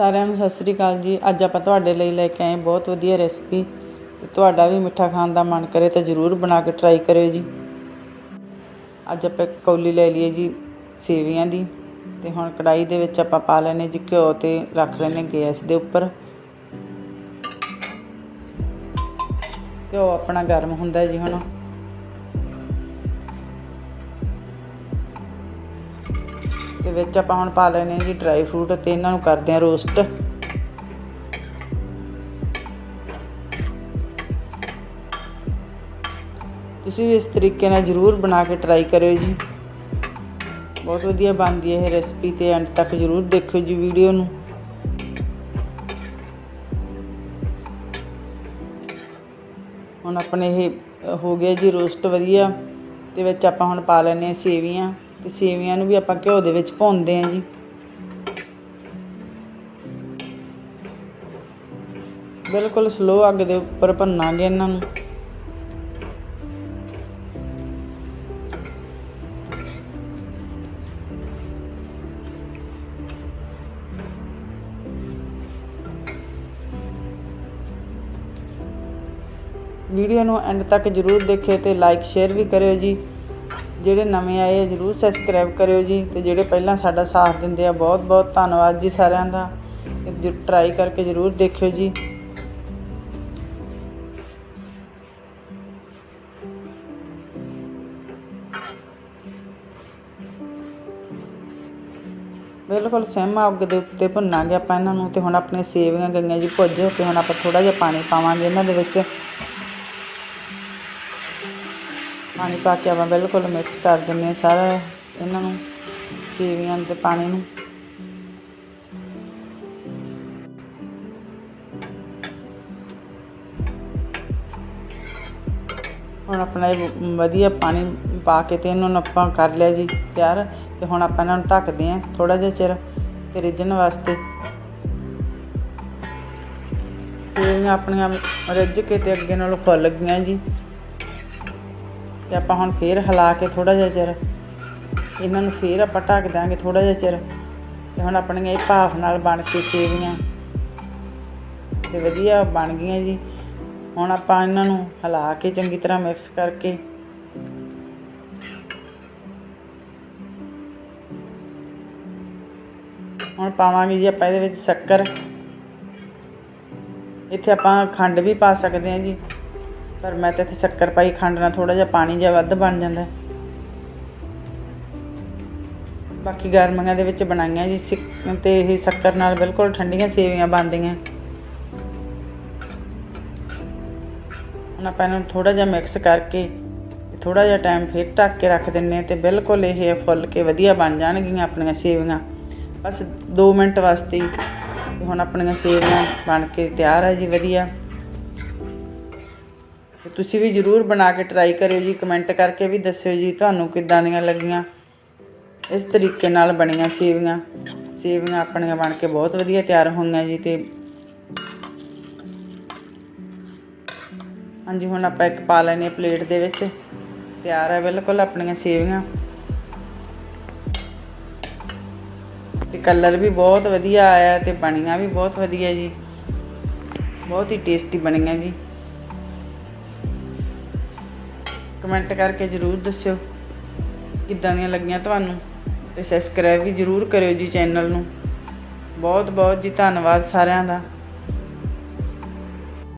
ਸਾਰਿਆਂ ਨੂੰ ਸਤਿ ਸ੍ਰੀ ਅਕਾਲ ਜੀ। ਅੱਜ ਆਪਾਂ ਤੁਹਾਡੇ ਲਈ ਲੈ ਕੇ ਆਏ ਬਹੁਤ ਵਧੀਆ ਰੈਸਪੀ ਤੇ ਤੁਹਾਡਾ ਵੀ ਮਿੱਠਾ ਖਾਣ ਦਾ ਮਨ ਕਰੇ ਤਾਂ ਜ਼ਰੂਰ ਬਣਾ ਕੇ ਟਰਾਈ ਕਰਿਓ ਜੀ। ਅੱਜ ਆਪਾਂ ਇੱਕ ਕੌਲੀ ਲੈ ਲਈਏ ਜੀ ਸੇਵੀਆਂ ਦੀ ਤੇ ਹੁਣ ਕੜਾਈ ਦੇ ਵਿੱਚ ਆਪਾਂ ਪਾ ਲੈਣੇ ਜੀ ਘਿਓ ਤੇ ਰੱਖ ਲੈਣੇ ਗੈਸ ਦੇ ਉੱਪਰ। ਘਿਓ ਆਪਣਾ ਗਰਮ ਹੁੰਦਾ ਜੀ ਹੁਣ। ਤੇ ਵਿੱਚ ਆਪਾਂ ਹੁਣ ਪਾ ਲੈਣੇ ਜੀ ਡਰਾਈ ਫਰੂਟ ਤੇ ਇਹਨਾਂ ਨੂੰ ਕਰਦੇ ਆ ਰੋਸਟ ਤੁਸੀਂ ਵੀ ਇਸ ਤਰੀਕੇ ਨਾਲ ਜ਼ਰੂਰ ਬਣਾ ਕੇ ਟਰਾਈ ਕਰਿਓ ਜੀ। ਬਹੁਤ ਵਧੀਆ ਬਣਦੀ ਹੈ ਇਹ ਰੈਸਪੀ ਤੇ ਐਂਡ ਤੱਕ ਜ਼ਰੂਰ ਦੇਖਿਓ ਜੀ ਵੀਡੀਓ ਨੂੰ। ਹੁਣ ਆਪਣੇ ਇਹ ਹੋ ਗਿਆ ਜੀ ਰੋਸਟ ਵਧੀਆ। ਤੇ ਵਿੱਚ ਆਪਾਂ ਹੁਣ ਪਾ ਲੈਣੇ ਆ ਸੇਵੀਆਂ। ਤੇ ਸੇਵੀਆਂ ਨੂੰ ਵੀ ਆਪਾਂ ਘਿਓ ਦੇ ਵਿੱਚ ਭੁੰਨਦੇ ਆ ਜੀ। ਬਿਲਕੁਲ ਸਲੋ ਅੱਗ ਦੇ ਉੱਪਰ ਭੰਨਾਂਗੇ ਇਹਨਾਂ ਨੂੰ। ਵੀਡੀਓ ਨੂੰ ਐਂਡ ਤੱਕ ਜਰੂਰ ਦੇਖਿਓ ਤੇ ਲਾਈਕ ਸ਼ੇਅਰ ਵੀ ਕਰਿਓ ਜੀ। ਜਿਹੜੇ ਨਵੇਂ ਆਏ ਆ, ਜਰੂਰ ਸਬਸਕ੍ਰਾਈਬ ਕਰਿਓ ਜੀ ਤੇ ਜਿਹੜੇ ਪਹਿਲਾਂ ਸਾਡਾ ਸਾਥ ਦਿੰਦੇ ਆ, ਬਹੁਤ ਬਹੁਤ ਧੰਨਵਾਦ ਜੀ ਸਾਰਿਆਂ ਦਾ। ਟਰਾਈ ਕਰਕੇ ਜਰੂਰ ਦੇਖਿਓ ਜੀ। ਬਿਲਕੁਲ ਸਿਮ ਅੱਗ ਦੇ ਉੱਤੇ ਭੁੰਨਾਂਗੇ ਆਪਾਂ ਇਹਨਾਂ ਨੂੰ ਤੇ ਹੁਣ ਆਪਣੇ ਸੇਵੀਆਂ ਗਈਆਂ ਜੀ ਭੁੱਜ ਤੇ ਹੁਣ ਆਪਾਂ ਥੋੜਾ ਜਿਹਾ ਪਾਣੀ ਪਾਵਾਂਗੇ। ਇਹਨਾਂ ਦੇ ਵਿੱਚ ਪਾਣੀ ਪਾ ਕੇ ਆਪਾਂ ਬਿਲਕੁਲ ਮਿਕਸ ਕਰ ਦਿੰਦੇ ਹਾਂ ਸਾਰਾ ਇਹਨਾਂ ਨੂੰ ਸੇਵੀਆਂ ਤੇ ਪਾਣੀ ਨੂੰ। ਹੁਣ ਆਪਣਾ ਇਹ ਵਧੀਆ ਪਾਣੀ ਪਾ ਕੇ ਤੇ ਇਹਨਾਂ ਨੂੰ ਆਪਾਂ ਕਰ ਲਿਆ ਜੀ ਤਿਆਰ ਤੇ ਹੁਣ ਆਪਾਂ ਇਹਨਾਂ ਨੂੰ ਢੱਕਦੇ ਹਾਂ ਥੋੜਾ ਜਿਹਾ ਚਿਰ ਤੇ ਰਿੱਝਣ ਵਾਸਤੇ। ਸੇਵੀਆਂ ਆਪਣੀਆਂ ਰਿੱਝ ਕੇ ਤੇ ਅੱਗੇ ਨਾਲੋਂ ਫੁੱਲ ਗਈਆਂ ਜੀ। ਤੇ ਆਪਾਂ ਹੁਣ ਫੇਰ ਹਿਲਾ ਕੇ ਥੋੜਾ ਜਿਹਾ ਚਿਰ ਇਹਨਾਂ ਨੂੰ ਫੇਰ ਆਪਾਂ ਢੱਕ ਦਾਂਗੇ ਥੋੜਾ ਜਿਹਾ ਚਿਰ ਤੇ ਹੁਣ ਆਪਣੀਆਂ ਇਹ ਭਾਫ ਨਾਲ ਬਣ ਕੇ ਸੇਵੀਆਂ। ਤੇ ਵਧੀਆ ਬਣ ਗਈਆਂ ਜੀ। ਹੁਣ ਆਪਾਂ ਇਹਨਾਂ ਨੂੰ ਹਿਲਾ ਕੇ ਚੰਗੀ ਤਰ੍ਹਾਂ ਮਿਕਸ ਕਰਕੇ ਹੁਣ ਪਾਵਾਂਗੇ ਜੀ ਆਪਾਂ ਇਹਦੇ ਵਿੱਚ ਸ਼ੱਕਰ। ਇੱਥੇ ਆਪਾਂ ਖੰਡ ਵੀ ਪਾ ਸਕਦੇ ਹਾਂ ਜੀ। ਪਰ ਮੈਂ ਤਾਂ ਇੱਥੇ ਸ਼ੱਕਰ ਪਾਈ ਖੰਡ ਨਾਲ ਥੋੜਾ ਜਿਹਾ ਪਾਣੀ ਜਿਹਾ ਵੱਧ ਬਣ ਜਾਂਦਾ। ਬਾਕੀ ਗਰਮੀਆਂ ਦੇ ਵਿੱਚ ਬਣਾਈਆਂ ਜੀ ਸਿੱਕ- ਤੇ ਇਹ ਸ਼ੱਕਰ ਨਾਲ ਬਿਲਕੁਲ ਠੰਡੀਆਂ ਸੇਵੀਆਂ ਬਣਦੀਆਂ। ਹੁਣ ਆਪਾਂ ਇਹਨੂੰ ਥੋੜਾ ਜਿਹਾ ਮਿਕਸ ਕਰਕੇ ਥੋੜਾ ਜਿਹਾ ਟਾਈਮ ਫਿਰ ਢੱਕ ਕੇ ਰੱਖ ਦਿੰਨੇ ਆ ਤੇ ਬਿਲਕੁਲ ਇਹ ਫੁੱਲ ਕੇ ਵਧੀਆ ਬਣ ਜਾਣਗੀਆਂ ਆਪਣੀਆਂ ਸੇਵੀਆਂ। ਬਸ 2 ਮਿੰਟ ਵਾਸਤੇ ਹੁਣ ਆਪਣੀਆਂ ਸੇਵੀਆਂ ਬਣ ਕੇ ਤਿਆਰ ਹੈ ਜੀ ਵਧੀਆ। ਤੇ ਤੁਸੀਂ ਵੀ ਜਰੂਰ ਬਣਾ ਕੇ ਟਰਾਈ ਕਰਿਓ ਜੀ ਕਮੈਂਟ ਕਰਕੇ ਵੀ ਦੱਸਿਓ ਜੀ ਤੁਹਾਨੂੰ ਕਿੱਦਾਂ ਦੀਆਂ ਲੱਗੀਆਂ। ਇਸ ਤਰੀਕੇ ਨਾਲ ਬਣੀਆਂ ਸੇਵੀਆਂ। ਸੇਵੀਆਂ ਆਪਣੀਆਂ ਬਣ ਕੇ ਬਹੁਤ ਵਧੀਆ ਤਿਆਰ ਹੋਈਆਂ ਜੀ ਤੇ ਹਾਂਜੀ, ਹੁਣ ਆਪਾਂ ਇੱਕ ਪਾ ਲੈਣੇ ਪਲੇਟ ਦੇ ਵਿੱਚ। ਤਿਆਰ ਹੈ ਬਿਲਕੁਲ ਆਪਣੀਆਂ ਸੇਵੀਆਂ। ਤੇ ਕਲਰ ਵੀ ਬਹੁਤ ਵਧੀਆ ਆਇਆ ਤੇ ਬਣੀਆਂ ਵੀ ਬਹੁਤ ਵਧੀਆ ਜੀ। ਬਹੁਤ ਹੀ ਟੇਸਟੀ ਬਣੀਆਂ ਜੀ। ਕਮੈਂਟ ਕਰਕੇ ਜਰੂਰ ਦੱਸਿਓ ਕਿੱਦਾਂ ਦੀਆਂ ਲੱਗੀਆਂ ਤੁਹਾਨੂੰ ਤੇ ਸਬਸਕ੍ਰਾਈਬ ਵੀ ਜਰੂਰ ਕਰਿਓ ਜੀ ਚੈਨਲ ਨੂੰ। ਬਹੁਤ ਬਹੁਤ ਜੀ ਧੰਨਵਾਦ ਸਾਰਿਆਂ ਦਾ।